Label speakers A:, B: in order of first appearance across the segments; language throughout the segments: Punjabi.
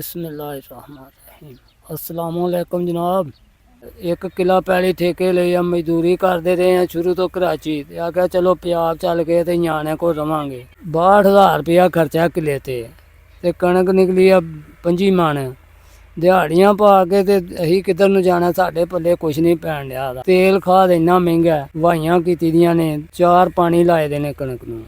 A: ਬਿਸਮਿਲ੍ਲਾਹਿਰਰਹਿਮਾਨਿਰਰਹੀਮ ਅਸਲਾਮੁ ਜਨਾਬ ਇੱਕ ਕਿਲਾ ਪੈਲੀ ਠੇਕੇ ਲਈ ਆ ਮਜ਼ਦੂਰੀ ਕਰਦੇ ਰਹੇ ਆ ਸ਼ੁਰੂ ਤੋਂ ਕਰਾਚੀ ਤੇ ਆ ਕਿਹਾ ਚਲੋ ਪੰਜਾਬ ਚੱਲ ਕੇ ਤੇ ਨਿਆਣਿਆਂ ਕੋਲ ਰਵਾਂਗੇ 62000 ਰੁਪਇਆ ਖਰਚਾ ਕਿਲੇ ਤੇ ਤੇ ਕਣਕ ਨਿਕਲੀ ਆ 25 ਮਣ ਦਿਹਾੜੀਆਂ ਪਾ ਕੇ ਤੇ ਅਸੀਂ ਕਿੱਧਰ ਨੂੰ ਜਾਣਾ ਸਾਡੇ ਪੱਲੇ ਕੁਛ ਨਹੀਂ ਪੈਣ ਡਿਆ ਤੇਲ ਖਾਦ ਇੰਨਾ ਮਹਿੰਗਾ ਹੈ, ਕੀਤੀ ਦੀਆਂ ਨੇ ਚਾਰ ਪਾਣੀ ਲਾਏ ਦੇ ਨੇ ਕਣਕ ਨੂੰ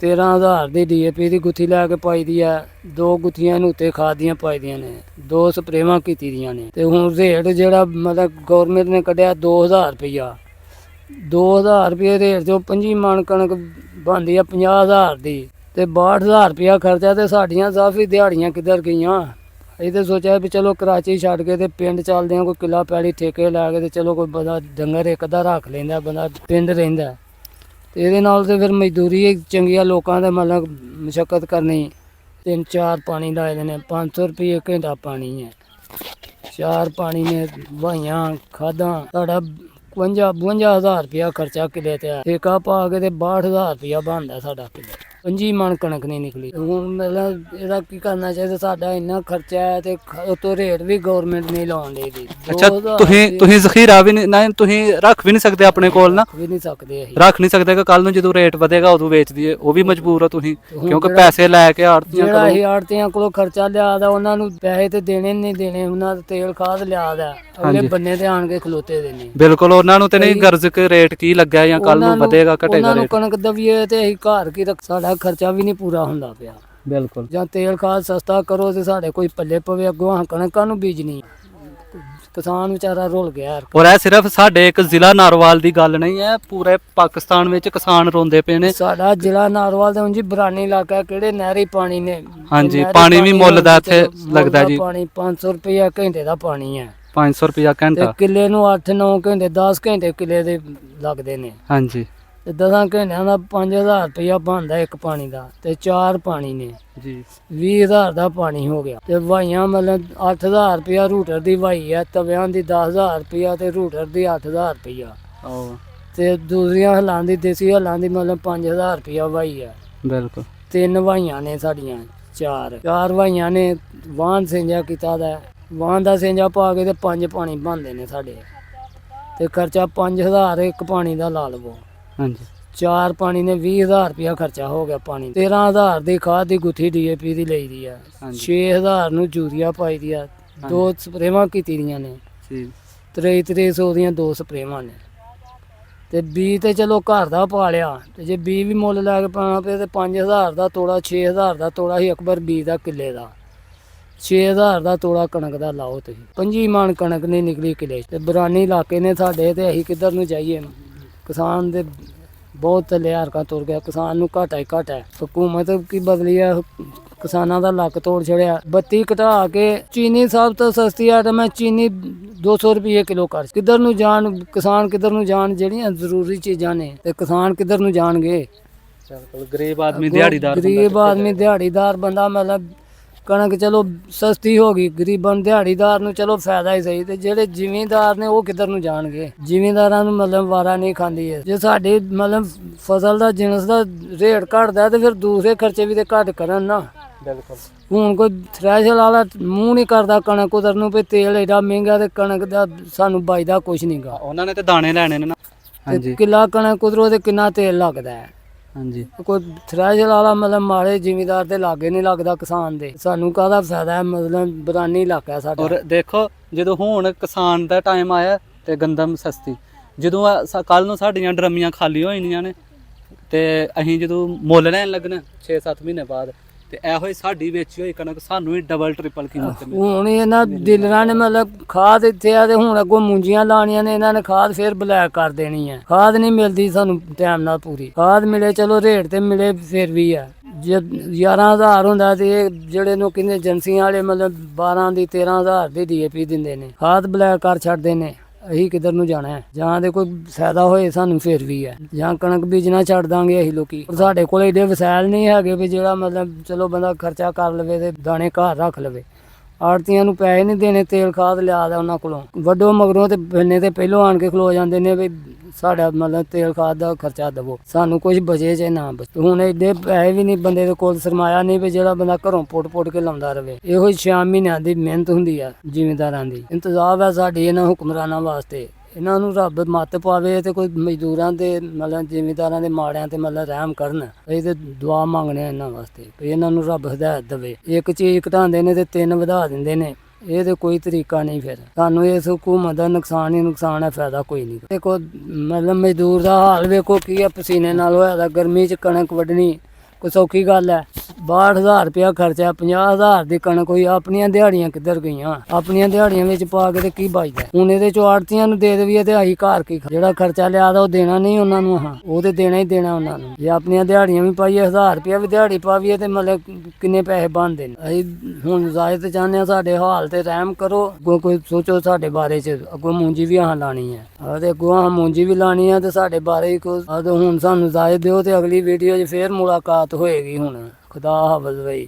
A: 13000 ਦੀ ਡੀਏਪੀ ਦੀ ਗੁੱਥੀ ਲੈ ਕੇ ਪਾਈ ਦੀ ਆ। ਦੋ ਗੁੱਥੀਆਂ ਨੂੰ ਉੱਤੇ ਖਾਦ ਦੀਆਂ ਪਾਈ ਦੀਆਂ ਨੇ। ਦੋ ਸਪਰੇਵਾਂ ਕੀਤੀ ਦੀਆਂ ਨੇ। ਤੇ ਹੁਣ ਰੇਟ ਜਿਹੜਾ ਮਤਲਬ ਗਵਰਨਮੈਂਟ ਨੇ ਕੱਢਿਆ 2000 ਰੁਪਇਆ 2000 ਰੁਪਏ ਰੇਟ ਜੋ 25 ਮਣ ਕਣਕ ਬਣਦੀ ਆ 50000 ਦੀ। ਤੇ 62000 ਰੁਪਇਆ ਖਰਚਾ ਤੇ ਸਾਡੀਆਂ ਕਾਫੀ ਦਿਹਾੜੀਆਂ ਕਿੱਧਰ ਗਈਆਂ। ਇਹ ਤੇ ਸੋਚਿਆ ਵੀ ਚਲੋ ਕਰਾਚੀ ਛੱਡ ਕੇ ਤੇ ਪਿੰਡ ਚੱਲਦੇ ਆ ਕੋਈ ਕਿੱਲਾ ਪੈਲੀ ਠੇਕੇ ਲੈ ਕੇ ਤੇ ਚਲੋ ਕੋਈ ਬੰਦਾ ਡੰਗਰ ਇੱਕ ਅੱਧਾ ਰੱਖ ਲੈਂਦਾ, ਬੰਦਾ ਪਿੰਡ ਰਹਿੰਦਾ। ਤੇ ਇਹਦੇ ਨਾਲ ਤੇ ਫਿਰ ਮਜ਼ਦੂਰੀ ਹੀ ਚੰਗੀਆਂ ਲੋਕਾਂ ਦਾ ਮਤਲਬ ਮੁਸ਼ਕਲ ਕਰਨੀ। ਤਿੰਨ ਚਾਰ ਪਾਣੀ ਲਾਏ ਦੇ ਨੇ 500 ਰੁਪਏ ਘੰਟਾ ਪਾਣੀ ਹੈ। ਚਾਰ ਪਾਣੀ ਨੇ ਵਾਹੀਆਂ ਖਾਦਾਂ ਸਾਡਾ 52 52000 ਰੁਪਇਆ ਖਰਚਾ ਕਿਲੇ ਤੇ ਆ। ਠੇਕਾ ਪਾ ਕੇ ਤੇ 62000 ਰੁਪਇਆ ਬਣਦਾ ਸਾਡਾ ਕਿਲੇ। ਪੰਜੀ ਮਣ ਕਣਕ ਨਹੀਂ ਨਿਕਲੀ। ਹੁਣ ਮਤਲਬ ਇਹਦਾ ਕੀ ਕਰਨਾ ਚਾਹੀਦਾ? ਸਾਡਾ ਇੰਨਾ ਖਰਚਾ ਹੈ ਤੇ ਉਤੋਂ ਰੇਟ ਵੀ ਗਵਰਨਮੈਂਟ ਨਹੀਂ ਲਾਉਣ ਦੇ ਦੀ
B: ਅੱਛਾ ਤੁਸੀਂ ਤੁਸੀਂ ਜ਼ਖੀਰਾ ਵੀ ਨਹੀਂ ਨਾ ਤੁਸੀਂ ਰੱਖ ਵੀ ਨਹੀਂ ਸਕਦੇ ਆਪਣੇ ਕੋਲ ਨਾ?
A: ਵੀ ਨਹੀਂ ਸਕਦੇ ਅਸੀਂ।
B: ਰੱਖ ਨਹੀਂ ਸਕਦੇ ਕਿ ਕੱਲ ਨੂੰ ਜਦੋਂ ਰੇਟ ਵਧੇਗਾ ਉਦੋਂ ਵੇਚ ਦਈਏ। ਉਹ ਵੀ ਮਜਬੂਰ ਹੋ ਤੁਸੀਂ ਕਿਉਂਕਿ
A: ਜਿਹੜਾ-
B: ਪੈਸੇ ਲੈ ਕੇ ਆੜਤੀਆਂ
A: ਜਿਹੜਾ
B: ਕੋਲੋਂ
A: ਅਸੀਂ ਆੜਤੀਆਂ ਕੋਲੋਂ ਖਰਚਾ ਲਿਆਦਾ ਉਹਨਾਂ ਨੂੰ ਪੈਸੇ ਤੇ ਦੇਣੇ ਨਹੀਂ ਦੇਣੇ ਉਹਨਾਂ ਦਾ ਤੇਲ ਖਾਦ ਲਿਆਦਾ। ਅਗਲੇ। ਬੰਨੇ ਤੇ ਆਣ ਕੇ ਖਲੋਤੇ ਦੇ ਨੇ।
B: ਬਿਲਕੁਲ ਉਹਨਾਂ ਨੂੰ ਤੇ ਨਹੀਂ ਗਰਜ ਕਿ ਰੇਟ ਕੀ ਲੱਗਾ ਜਾਂ ਕੱਲ ਨੂੰ ਵਧੇਗਾ ਘਟੇਗਾ
A: ਉਹਨਾਂ ਨੂੰ ਕਣਕ ਦਵੀਏ ਤੇ ਅਸੀਂ ਘਰ ਕੀ ਰੱਖ ਸਾਡਾ ਖਰਚਾ ਵੀ ਨਹੀਂ ਪੂਰਾ ਹੁੰਦਾ ਪਿਆ।
B: ਬਿਲਕੁਲ।
A: ਜਾਂ ਤੇਲ ਖਾਦ ਸਸਤਾ ਕਰੋ ਤੇ ਸਾਡੇ ਕੋਈ ਪੱਲੇ ਪਵੇ ਅੱਗੋਂ ਕਣਕਾਂ ਨੂੰ ਬੀਜਣੀ। ਕਿਸਾਨ ਵਿਚਾਰਾ ਰੁਲ ਗਿਆ
B: ਔਰ ਇਹ ਸਿਰਫ ਸਾਡੇ ਇੱਕ ਜ਼ਿਲ੍ਹਾ ਨਾਰਵਾਲ ਦੀ ਗੱਲ ਨਹੀਂ ਹੈ ਪੂਰੇ ਪਾਕਿਸਤਾਨ ਵਿੱਚ ਕਿਸਾਨ ਰੋਂਦੇ ਪਏ ਨੇ।
A: ਸਾਡਾ ਜ਼ਿਲ੍ਹਾ ਨਾਰਵਾਲ ਦੇ ਉਂਝ ਬਰਾਨੀ ਇਲਾਕਾ ਕਿਹੜੇ ਨਹਿਰੀ ਪਾਣੀ ਨੇ?
B: ਹਾਂਜੀ, ਪਾਣੀ ਵੀ ਮੁੱਲ ਦਾ ਇੱਥੇ ਲੱਗਦਾ ਜੀ।
A: ਪਾਣੀ 500 ਰੁਪਏ ਘੰਟੇ ਦਾ ਪਾਣੀ ਹੈ।
B: 500 ਰੁਪਿਆ
A: ਤੇ
B: ਘੰਟਾ।
A: ਕਿੱਲੇ ਨੂੰ 8-9 ਘੰਟੇ 10 ਘੰਟੇ ਕਿੱਲੇ ਦੇ ਲੱਗਦੇ ਨੇ।
B: ਹਾਂਜੀ।
A: ਤੇ 10 ਘੰਟਿਆਂ ਦਾ 5000 ਰੁਪਇਆ ਬਣਦਾ ਇੱਕ ਪਾਣੀ ਦਾ ਤੇ ਚਾਰ ਪਾਣੀ ਨੇ।
B: ਜੀ।
A: 20000 ਦਾ ਪਾਣੀ ਹੋ ਗਿਆ ਤੇ ਵਾਹੀਆਂ ਮਤਲਬ 8000 ਰੁਪਇਆ ਰੂਟਰ ਦੀ ਵਾਹੀ ਹੈ ਤਵਿਆਂ ਦੀ 10000 ਰੁਪਇਆ ਤੇ ਰੂਟਰ ਦੀ 8000 ਰੁਪਇਆ। ਤੇ ਦੂਸਰੀਆਂ ਹਲਾਂ ਦੀ ਦੇਸੀ ਹਲਾਂ ਦੀ ਮਤਲਬ 5000 ਰੁਪਇਆ ਵਾਹੀ ਹੈ
B: ਬਿਲਕੁਲ।
A: ਤਿੰਨ ਵਾਹੀਆਂ ਨੇ ਸਾਡੀਆਂ ਚਾਰ। ਚਾਰ ਵਾਹੀਆਂ ਨੇ ਵਾਹਨ ਸਿੰਜਾ ਕੀਤਾ ਦਾ। ਵਾਹਨ ਦਾ ਸਿੰਜਾ ਪਾ ਕੇ ਤੇ ਪੰਜ ਪਾਣੀ ਬਣਦੇ ਨੇ ਸਾਡੇ। ਤੇ ਖਰਚਾ 5000 ਇੱਕ ਪਾਣੀ ਦਾ ਲਾ ਲਵੋ।
B: ਹਾਂਜੀ।
A: ਚਾਰ ਪਾਣੀ ਨੇ 20000 ਰੁਪਇਆ ਖਰਚਾ ਹੋ ਗਿਆ ਪਾਣੀ। 13000 ਦੀ ਖਾਦ ਦੀ ਗੁੱਥੀ ਡੀਏਪੀ ਦੀ ਲਈ ਦੀ ਆ।
B: ਹਾਂਜੀ।
A: 6000 ਨੂੰ ਯੂਰੀਆ ਪਾਈ ਦੀ ਆ। ਦੋ ਸਪਰੇਵਾਂ ਕੀਤੀ ਦੀਆਂ ਨੇ।
B: ਜੀ।
A: 3300 ਦੀਆਂ ਦੋ ਸਪਰੇਵਾਂ ਨੇ। ਤੇ ਬੀ ਤੇ ਚਲੋ ਘਰ ਦਾ ਪਾ ਲਿਆ। ਤੇ ਜੇ ਬੀ ਵੀ ਮੁੱਲ ਲੈ ਕੇ ਪਾਣਾ ਪਏ ਤੇ 5000 ਦਾ ਤੋੜਾ 6000 ਦਾ ਤੋੜਾ ਹੀ ਅਕਬਰ ਬੀ ਦਾ ਕਿੱਲੇ ਦਾ। 6000 ਦਾ ਤੋੜਾ ਕਣਕ ਦਾ ਲਾਓ ਤੁਸੀਂ। ਪੰਜੀ ਮਣ ਕਣਕ ਨਹੀਂ ਨਿਕਲੀ ਕਿਲੇ ਤੇ ਬਰਾਨੀ ਇਲਾਕੇ ਨੇ ਸਾਡੇ ਤੇ ਅਸੀਂ ਕਿੱਧਰ ਨੂੰ ਜਾਈਏ? ਕਿਸਾਨ ਦੇ ਬਹੁਤ ਥੱਲੇ ਹਰਕਾ ਤੁਰ ਗਿਆ ਕਿਸਾਨ ਨੂੰ ਘਾਟਾ ਹੀ ਘਾਟਾ ਹੈ। ਹਕੂਮਤ ਕੀ ਬਦਲੀ ਆ? ਕਿਸਾਨਾਂ ਦਾ ਲੱਕ ਤੋੜ ਛੜਿਆ। ਬੱਤੀ ਘਟਾ ਕੇ ਚੀਨੀ ਸਭ ਤੋਂ ਸਸਤੀ ਆਈਟਮ ਹੈ ਚੀਨੀ 200 ਰੁਪਏ ਕਿਲੋ ਕਰ ਕਿੱਧਰ ਨੂੰ ਜਾਣ ਕਿਸਾਨ ਕਿੱਧਰ ਨੂੰ ਜਾਣ ਜਿਹੜੀਆਂ ਜ਼ਰੂਰੀ ਚੀਜ਼ਾਂ ਨੇ ਤੇ ਕਿਸਾਨ ਕਿੱਧਰ ਨੂੰ ਜਾਣਗੇ?
B: ਗਰੀਬ ਆਦਮੀ ਦਿਹਾੜੀਦਾਰ
A: ਗਰੀਬ ਆਦਮੀ ਦਿਹਾੜੀਦਾਰ ਬੰਦਾ ਮਤਲਬ ਕਣਕ ਚਲੋ ਸਸਤੀ ਹੋ ਗਈ ਗਰੀਬਾਂ ਨੂੰ ਦਿਹਾੜੀਦਾਰ ਨੂੰ ਚਲੋ ਫਾਇਦਾ ਹੀ ਸਹੀ ਤੇ ਜਿਹੜੇ ਜ਼ਿਮੀਂਦਾਰ ਨੇ ਉਹ ਕਿੱਧਰ ਨੂੰ ਜਾਣਗੇ? ਜ਼ਿਮੀਂਦਾਰਾਂ ਨੂੰ ਮਤਲਬ ਵਾਰਾ ਨਹੀਂ ਖਾਂਦੀ ਹੈ ਜੇ ਸਾਡੇ ਮਤਲਬ ਫਸਲ ਦਾ ਜਿਣਸ ਦਾ ਰੇਟ ਘਟਦਾ ਤੇ ਫਿਰ ਦੂਸਰੇ ਖਰਚੇ ਵੀ ਤੇ ਘੱਟ ਕਰਨ ਨਾ।
B: ਬਿਲਕੁਲ।
A: ਹੁਣ ਕੋਈ ਥ੍ਰੈਸ਼ਰ ਵਾਲਾ ਮੂੰਹ ਨਹੀਂ ਕਰਦਾ ਕਣਕ ਉਧਰ ਨੂੰ ਵੀ ਤੇਲ ਏਡਾ ਮਹਿੰਗਾ ਤੇ ਕਣਕ ਦਾ ਸਾਨੂੰ ਬਚਦਾ ਕੁਝ ਨਹੀਂਗਾ
B: ਉਹਨਾਂ ਨੇ ਤੇ ਦਾਣੇ ਲੈਣੇ ਨੇ ਨਾ। ਹਾਂਜੀ।
A: ਕਿੱਲਾ ਕਣਕ ਉਧਰੋਂ ਤੇ ਕਿੰਨਾ ਤੇਲ ਲੱਗਦਾ ਹੈ?
B: ਹਾਂਜੀ।
A: ਕੋਈ ਥ੍ਰੈਸ਼ਰ ਵਾਲਾ ਮਤਲਬ ਮਾੜੇ ਜ਼ਿਮੀਦਾਰ ਦੇ ਲਾਗੇ ਨਹੀਂ ਲੱਗਦਾ ਕਿਸਾਨ ਦੇ। ਸਾਨੂੰ ਕਾਹਦਾ ਫਾਇਦਾ ਹੈ? ਮਤਲਬ ਬਰਾਨੀ ਇਲਾਕਾ ਹੈ ਸਾਡਾ।
B: ਔਰ ਦੇਖੋ, ਜਦੋਂ ਹੁਣ ਕਿਸਾਨ ਦਾ ਟਾਈਮ ਆਇਆ ਤੇ ਗੰਦਮ ਸਸਤੀ। ਜਦੋਂ ਕੱਲ ਨੂੰ ਸਾਡੀਆਂ ਡਰਮੀਆਂ ਖਾਲੀ ਹੋ ਜਾਣੀਆਂ ਨੇ ਤੇ ਅਸੀਂ ਜਦੋਂ ਮੁੱਲ ਲੈਣ ਲੱਗਣਾ 6-7 ਮਹੀਨੇ ਬਾਅਦ ਤੇ ਇਹੋ ਹੀ ਸਾਡੀ ਵੇਚੀ ਹੋਈ ਕਣਕ ਸਾਨੂੰ ਹੀ ਡਬਲ ਟ੍ਰਿਪਲ ਕੀਮਤ ਤੇ ਮਿਲੇ।
A: ਹੁਣ ਇਹਨਾਂ ਡੀਲਰਾਂ ਨੇ ਮਤਲਬ ਖਾਦ ਇੱਥੇ ਆ ਤੇ ਹੁਣ ਅੱਗੋਂ ਮੁੰਜੀਆਂ ਲਾਣੀਆਂ ਨੇ ਇਹਨਾਂ ਨੇ ਖਾਦ ਫੇਰ ਬਲੈਕ ਕਰ ਦੇਣੀ ਹੈ ਖਾਦ ਨਹੀਂ ਮਿਲਦੀ ਸਾਨੂੰ ਟਾਈਮ ਨਾਲ ਪੂਰੀ। ਖਾਦ ਮਿਲੇ ਚਲੋ ਰੇਟ ਤੇ ਮਿਲੇ ਫਿਰ ਵੀ ਆ। ਜੇ 11000 ਹੁੰਦਾ ਤੇ ਇਹ ਜਿਹੜੇ ਨੂੰ ਕਹਿੰਦੇ ਏਜੰਸੀਆਂ ਵਾਲੇ ਮਤਲਬ 12 ਦੀ 13000 ਦੀ ਡੀਏਪੀ ਦਿੰਦੇ ਨੇ। ਖਾਦ ਬਲੈਕ ਕਰ ਛੱਡਦੇ ਨੇ। ਅਸੀਂ ਕਿੱਧਰ ਨੂੰ ਜਾਣਾ ਹੈ? ਜਾਂ ਤੇ ਕੋਈ ਫਾਇਦਾ ਹੋਏ ਸਾਨੂੰ ਫਿਰ ਵੀ ਹੈ। ਜਾਂ ਕਣਕ ਬੀਜਣਾ ਛੱਡ ਦਾਂਗੇ ਅਸੀਂ ਲੋਕੀ। ਸਾਡੇ ਕੋਲ ਏਡੇ ਵਸੈਲ ਨਹੀਂ ਹੈਗੇ ਵੀ ਜਿਹੜਾ ਮਤਲਬ ਚਲੋ ਬੰਦਾ ਖਰਚਾ ਕਰ ਲਵੇ ਤੇ ਦਾਣੇ ਘਰ ਰੱਖ ਲਵੇ। ਆੜਤੀਆਂ ਨੂੰ ਪੈਸੇ ਨਹੀਂ ਦੇਣੇ, ਤੇਲ ਖਾਦ ਲਿਆ ਦਾ ਉਹਨਾਂ ਕੋਲੋਂ। ਵੱਡੋ ਮਗਰੋਂ ਤੇ ਬੰਨੇ ਤੇ ਪਹਿਲੋਂ ਆਣ ਕੇ ਖਲੋ ਜਾਂਦੇ ਨੇ ਵੀ ਸਾਡਾ ਮਤਲਬ ਤੇਲ ਖਾਦ ਦਾ ਖਰਚਾ ਦਵੋ। ਸਾਨੂੰ ਕੁਝ ਬਚੇ ਜੇ ਨਾ ਬਚੇ। ਹੁਣ ਏਡੇ ਪੈਸੇ ਵੀ ਨਹੀਂ ਬੰਦੇ ਦੇ ਕੋਲ ਸਰਮਾਇਆ ਨਹੀਂ ਵੀ ਜਿਹੜਾ ਬੰਦਾ ਘਰੋਂ ਪੁੱਟ-ਪੁੱਟ ਕੇ ਲਾਉਂਦਾ ਰਵੇ। ਇਹੋ ਹੀ 6 ਮਹੀਨਿਆਂ ਦੀ ਮਿਹਨਤ ਹੁੰਦੀ ਆ ਜ਼ਿਮੀਂਦਾਰਾਂ ਦੀ। ਇੰਤਜ਼ਾਮ ਹੈ ਸਾਡੀ ਇਹਨਾਂ ਹੁਕਮਰਾਨਾਂ ਵਾਸਤੇ। ਇਹਨਾਂ ਨੂੰ ਰੱਬ ਮੱਤ ਪਾਵੇ ਤੇ ਕੋਈ ਮਜ਼ਦੂਰਾਂ ਦੇ ਮਤਲਬ ਜ਼ਿਮੀਂਦਾਰਾਂ ਦੇ ਮਾੜਿਆਂ ਤੇ ਮਤਲਬ ਰਹਿਮ ਕਰਨ। ਇਹ ਤੇ ਦੁਆ ਮੰਗਣੇ ਆ ਇਹਨਾਂ ਵਾਸਤੇ ਵੀ ਇਹਨਾਂ ਨੂੰ ਰੱਬ ਹਦਾਇਤ ਦੇਵੇ। ਇੱਕ ਚੀਜ਼ ਘਟਾਉਂਦੇ ਨੇ ਤੇ ਤਿੰਨ ਵਧਾ ਦਿੰਦੇ ਨੇ। ਇਹ ਤੇ ਕੋਈ ਤਰੀਕਾ ਨਹੀਂ ਫਿਰ। ਸਾਨੂੰ ਇਸ ਹਕੂਮਤ ਦਾ ਨੁਕਸਾਨ ਹੀ ਨੁਕਸਾਨ ਹੈ, ਫਾਇਦਾ ਕੋਈ ਨਹੀਂ। ਦੇਖੋ, ਮਤਲਬ ਮਜ਼ਦੂਰ ਦਾ ਹਾਲ ਵੇਖੋ, ਕੀ ਆ ਪਸੀਨੇ ਨਾਲ ਹੋਇਆ ਦਾ, ਗਰਮੀ ਚ ਕਣਕ ਵੱਢਣੀ। ਕੋਈ ਸੌਖੀ ਗੱਲ ਹੈ। 62000 ਰੁਪਇਆ ਖਰਚਾ 50000 ਦੀ ਕਣਕ ਹੋਈ, ਆਪਣੀਆਂ ਦਿਹਾੜੀਆਂ ਕਿੱਧਰ ਗਈਆਂ? ਆਪਣੀਆਂ ਦਿਹਾੜੀਆਂ ਵਿੱਚ ਪਾ ਕੇ ਤੇ ਕੀ ਬਚਦਾ ਹੁਣ ਇਹਦੇ ਚੋਂ ਆੜਤੀਆਂ ਨੂੰ ਦੇ ਦੇਵੀਏ ਤੇ ਆਹੀ ਘਰ ਕੀ ਖਾ- ਜਿਹੜਾ ਖਰਚਾ ਲਿਆ ਦਾ ਉਹ ਦੇਣਾ ਨਹੀਂ ਉਹਨਾਂ ਨੂੰ ਹਾਂ ਉਹ ਤੇ ਦੇਣਾ ਹੀ ਦੇਣਾ ਉਹਨਾਂ ਨੂੰ। ਜੇ ਆਪਣੀਆਂ ਦਿਹਾੜੀਆਂ ਵੀ ਪਾਈਏ 1000 ਰੁਪਇਆ ਵੀ ਦਿਹਾੜੀ ਪਾਵੀਏ ਤੇ ਮਤਲਬ ਕਿੰਨੇ ਪੈਸੇ ਬਣਦੇ ਨੇ? ਅਸੀਂ ਹੁਣ ਜ਼ਾਇਦ ਚਾਹੁੰਦੇ ਆ ਸਾਡੇ ਹਾਲ ਤੇ ਰਹਿਮ ਕਰੋ। ਅੱਗੋਂ ਕੋਈ ਸੋਚੋ ਸਾਡੇ ਬਾਰੇ ਚ, ਅੱਗੋਂ ਮੂੰਜੀ ਵੀ ਆਹ ਲਾਣੀ ਹੈ। ਆਹ ਤੇ ਅੱਗੋਂ ਆਹ ਮੂੰਜੀ ਵੀ ਲਾਣੀ ਹੈ ਤੇ ਸਾਡੇ ਬਾਰੇ ਹੀ ਕੋਈ ਆਹ ਤੇ ਹੁਣ ਸਾਨੂੰ ਜ਼ਾਇਦ ਦਿਓ ਤੇ ਅਗਲੀ ਵੀਡੀਓ 'ਚ ਫੇਰ ਮੁਲਾਕਾਤ ਹੋਏਗੀ ਹੁਣ ਖੁਦਾ ਹਾਫਜ਼ ਬਈ।